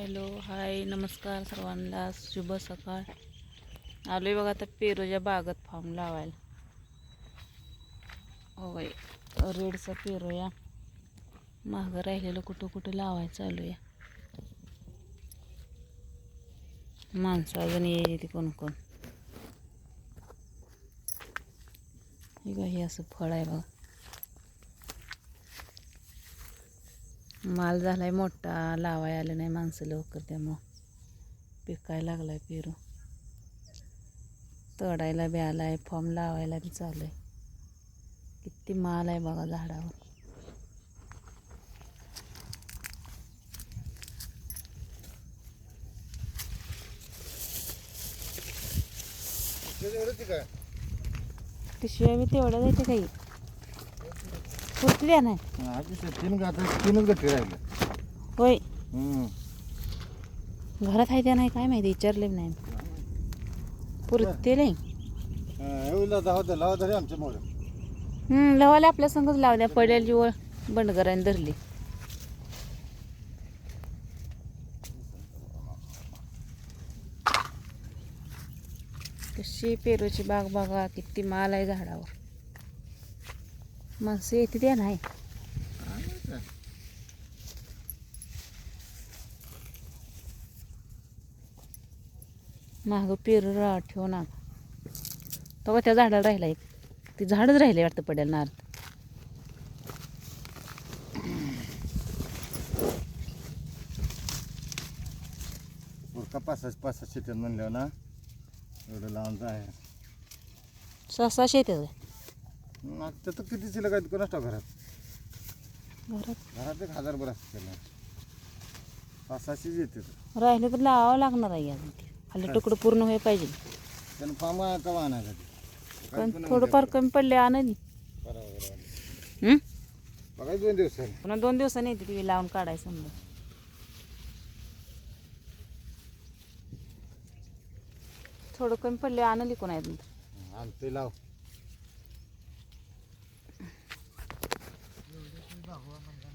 Hello hi नमस्कार सर्वांना. शुभ सकाळ. आलो आहे बघा आता पेरूच्या बागत फार्म लावायला. हो रेडचा पेरू या. मागं राहिलेलं कुठं कुठं लावायचं चालू या माणसं अजून येईल कोण कोण. हे हे असं फळ आहे बघा. माल झालाय मोठा लावाय आलं नाही माणसं लवकर त्यामुळं. पिकायला लागलाय पेरू. तोडायला बी आलाय फॉर्म लावायला बी चालू आहे किती माल आहे बघा झाडावर. पिशव्या बी तेवढ्या जायच्या काही? फुटल्या नाही. तीन गाठ तीनच गट्टी राहिले. होय. हम्म. घरात आहे त्या नाही काय माहिती विचारले बी नाही. पुरते नाही हा, लावा तरी आमच्या हम्म, लवाले आपल्या संगच लावल्या पडेल जीव बंडगराने धरली. कशी पेरूची बाग बघा किती माल आहे झाडावर. माणसं येते त्या नाही. मागं पेरू ठेवू नका तेव्हा त्या झाडाला राहिला एक. ती झाडच राहिले वाटतं पडेल नार पाच सहा पाच सहा शेतात म्हणल्यावर ना एवढं लावून आहे ससा शेत आहे मग तर किती शिल्लक आहेत? कोणाच घरात? घरात. घरात एक हजार बरं असतं त्याला पाच सहाशेच येते राहिले तर लावावं लागणार आहे अजून ते. खाली तुकडं पूर्ण व्हायला पाहिजे. त्यानं फार्म कवा आणायचं ते पण थोडंफार कमी पडले आणली बरोबर दोन दिवस. पुन्हा दोन दिवसांनी येते ती लावून काढायचं समजा थोडं कमी पडले आणली कोण आहे आणते लाव. bahua man ganun.